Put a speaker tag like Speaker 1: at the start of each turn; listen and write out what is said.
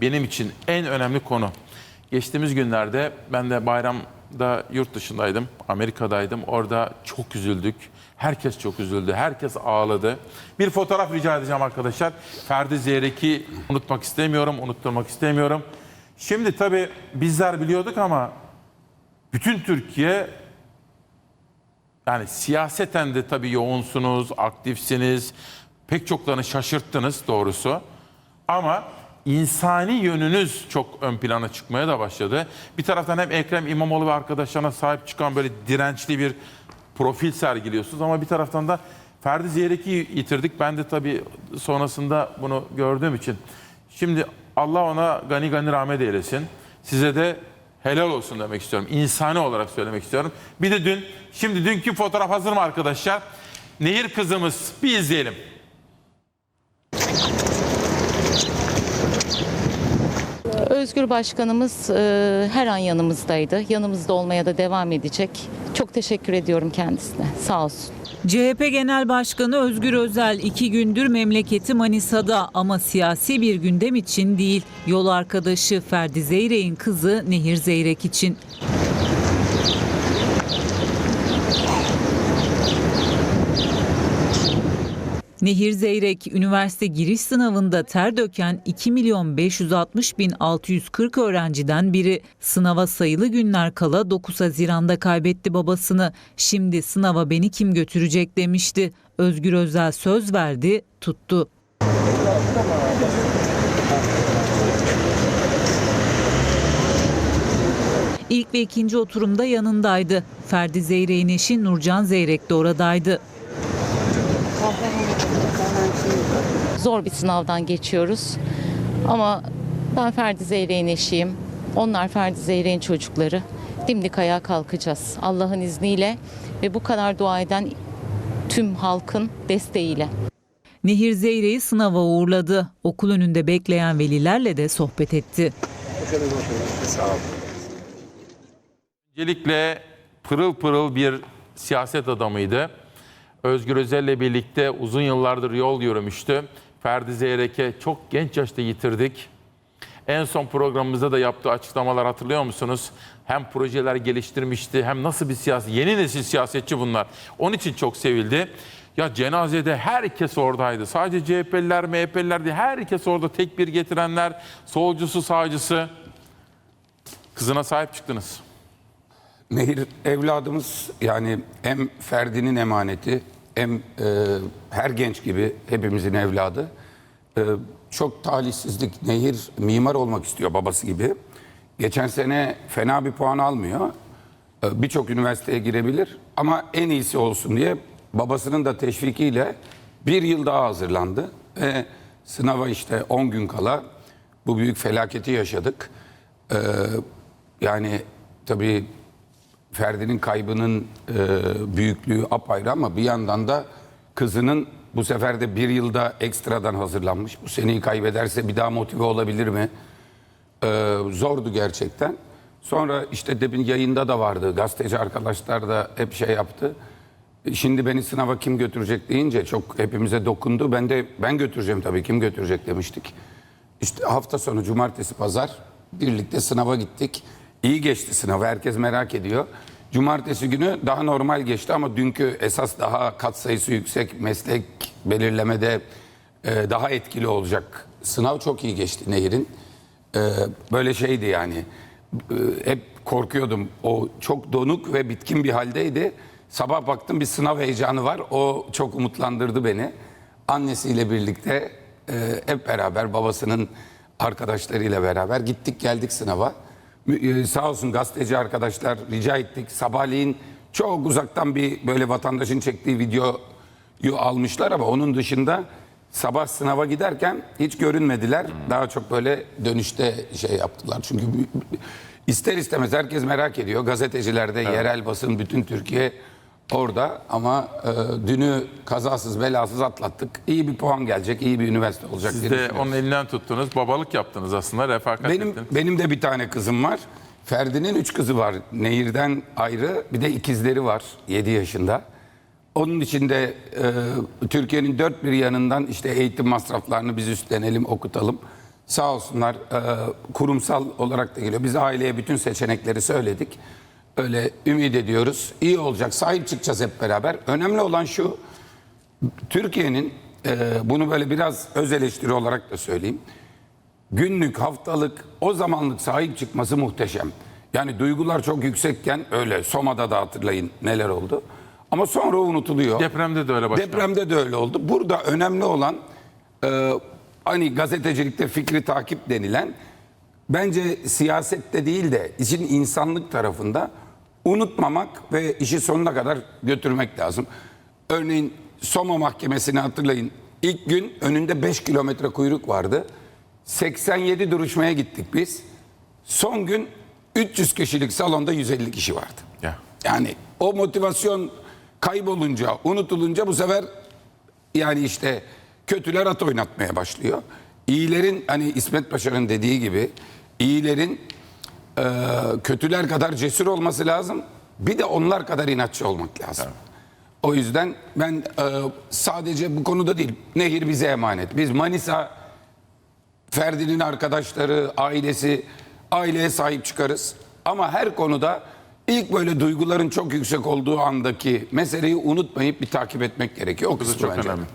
Speaker 1: benim için en önemli konu. Geçtiğimiz günlerde ben de bayramda yurt dışındaydım, Amerika'daydım. Orada çok üzüldük. Herkes çok üzüldü. Herkes ağladı. Bir fotoğraf rica edeceğim arkadaşlar. Ferdi Zeyrek'i unutmak istemiyorum, unutturmak istemiyorum. Şimdi tabii bizler biliyorduk ama bütün Türkiye yani siyaseten de tabii yoğunsunuz, aktifsiniz. Pek çoklarını şaşırttınız doğrusu. Ama insani yönünüz çok ön plana çıkmaya da başladı. Bir taraftan hem Ekrem İmamoğlu ve arkadaşlarına sahip çıkan böyle dirençli bir profil sergiliyorsunuz. Ama bir taraftan da Ferdi Zeyrek'i yitirdik. Ben de tabii sonrasında bunu gördüğüm için. Şimdi Allah ona gani gani rahmet eylesin. Size de helal olsun demek istiyorum. İnsani olarak söylemek istiyorum. Bir de dün, şimdi dünkü fotoğraf hazır mı arkadaşlar? Nehir kızımız bir izleyelim.
Speaker 2: Özgür Başkanımız e, her an yanımızdaydı. Yanımızda olmaya da devam edecek. Çok teşekkür ediyorum kendisine. Sağ olsun.
Speaker 3: CHP Genel Başkanı Özgür Özel iki gündür memleketi Manisa'da ama siyasi bir gündem için değil. Yol arkadaşı Ferdi Zeyrek'in kızı Nehir Zeyrek için. Nehir Zeyrek üniversite giriş sınavında ter döken 2 milyon 560 bin 640 öğrenciden biri. Sınava sayılı günler kala 9 Haziran'da kaybetti babasını. Şimdi sınava beni kim götürecek demişti. Özgür Özel söz verdi, tuttu. İlk ve ikinci oturumda yanındaydı. Ferdi Zeyrek'in eşi Nurcan Zeyrek de oradaydı.
Speaker 2: Zor bir sınavdan geçiyoruz. Ama ben Ferdi Zeyrek'in eşiyim. Onlar Ferdi Zeyrek'in çocukları. Dimdik ayağa kalkacağız. Allah'ın izniyle ve bu kadar dua eden tüm halkın desteğiyle.
Speaker 3: Nehir Zeyrek'i sınava uğurladı. Okul önünde bekleyen velilerle de sohbet etti.
Speaker 1: Öncelikle pırıl pırıl bir siyaset adamıydı. Özgür Özel'le birlikte uzun yıllardır yol yürümüştü. Ferdi Zeyrek'e çok genç yaşta yitirdik. En son programımızda da yaptığı açıklamalar hatırlıyor musunuz? Hem projeler geliştirmişti hem nasıl bir siyasi, yeni nesil siyasetçi bunlar. Onun için çok sevildi. Ya cenazede herkes oradaydı. Sadece CHP'liler, MHP'liler değil herkes orada tek bir getirenler, solcusu, sağcısı. Kızına sahip çıktınız.
Speaker 4: Nehir evladımız yani hem Ferdi'nin emaneti hem e, her genç gibi hepimizin evladı. E, çok talihsizlik. Nehir mimar olmak istiyor babası gibi. Geçen sene fena bir puan almıyor. E, Birçok üniversiteye girebilir ama en iyisi olsun diye babasının da teşvikiyle bir yıl daha hazırlandı. Ve sınava işte 10 gün kala bu büyük felaketi yaşadık. E, yani tabii Ferdi'nin kaybının e, büyüklüğü apayrı ama bir yandan da kızının bu sefer de bir yılda ekstradan hazırlanmış. Bu seneyi kaybederse bir daha motive olabilir mi? E, zordu gerçekten. Sonra işte demin yayında da vardı. Gazeteci arkadaşlar da hep şey yaptı. E, Şimdi beni sınava kim götürecek deyince çok hepimize dokundu. Ben de ben götüreceğim tabii kim götürecek demiştik. İşte hafta sonu cumartesi pazar birlikte sınava gittik. İyi geçti sınav herkes merak ediyor. Cumartesi günü daha normal geçti ama dünkü esas daha katsayısı yüksek meslek belirlemede e, daha etkili olacak. Sınav çok iyi geçti Nehir'in. E, böyle şeydi yani. E, hep korkuyordum. O çok donuk ve bitkin bir haldeydi. Sabah baktım bir sınav heyecanı var. O çok umutlandırdı beni. Annesiyle birlikte e, hep beraber babasının arkadaşlarıyla beraber gittik geldik sınava. E, Sağ olsun gazeteci arkadaşlar rica ettik. Sabahleyin çok uzaktan bir böyle vatandaşın çektiği videoyu almışlar ama onun dışında sabah sınava giderken hiç görünmediler. Daha çok böyle dönüşte şey yaptılar. Çünkü ister istemez herkes merak ediyor. Gazetecilerde, yerel basın, bütün Türkiye orada ama e, dünü kazasız belasız atlattık. İyi bir puan gelecek, iyi bir üniversite olacak.
Speaker 1: Siz de onun elinden tuttunuz, babalık yaptınız aslında, refakat
Speaker 4: Benim
Speaker 1: ettiniz.
Speaker 4: benim de bir tane kızım var. Ferdi'nin üç kızı var. Nehir'den ayrı. Bir de ikizleri var 7 yaşında. Onun için de e, Türkiye'nin dört bir yanından işte eğitim masraflarını biz üstlenelim, okutalım. Sağ olsunlar e, kurumsal olarak da geliyor. Biz aileye bütün seçenekleri söyledik. Öyle ümit ediyoruz. İyi olacak. Sahip çıkacağız hep beraber. Önemli olan şu. Türkiye'nin e, bunu böyle biraz öz eleştiri olarak da söyleyeyim. Günlük, haftalık, o zamanlık sahip çıkması muhteşem. Yani duygular çok yüksekken öyle Soma'da da hatırlayın neler oldu. Ama sonra unutuluyor.
Speaker 1: Depremde de öyle başkanım.
Speaker 4: Depremde de öyle oldu. Burada önemli olan e, hani gazetecilikte fikri takip denilen bence siyasette değil de işin insanlık tarafında unutmamak ve işi sonuna kadar götürmek lazım. Örneğin Soma Mahkemesi'ni hatırlayın. İlk gün önünde 5 kilometre kuyruk vardı. 87 duruşmaya gittik biz. Son gün 300 kişilik salonda 150 kişi vardı.
Speaker 1: Ya.
Speaker 4: Yani o motivasyon kaybolunca, unutulunca bu sefer yani işte kötüler at oynatmaya başlıyor. İyilerin hani İsmet Paşa'nın dediği gibi iyilerin e, kötüler kadar cesur olması lazım. Bir de onlar kadar inatçı olmak lazım. O yüzden ben e, sadece bu konuda değil, nehir bize emanet. Biz Manisa Ferdi'nin arkadaşları, ailesi, aileye sahip çıkarız. Ama her konuda ilk böyle duyguların çok yüksek olduğu andaki meseleyi unutmayıp bir takip etmek gerekiyor. O kısmı
Speaker 1: çok
Speaker 4: bence.
Speaker 1: önemli.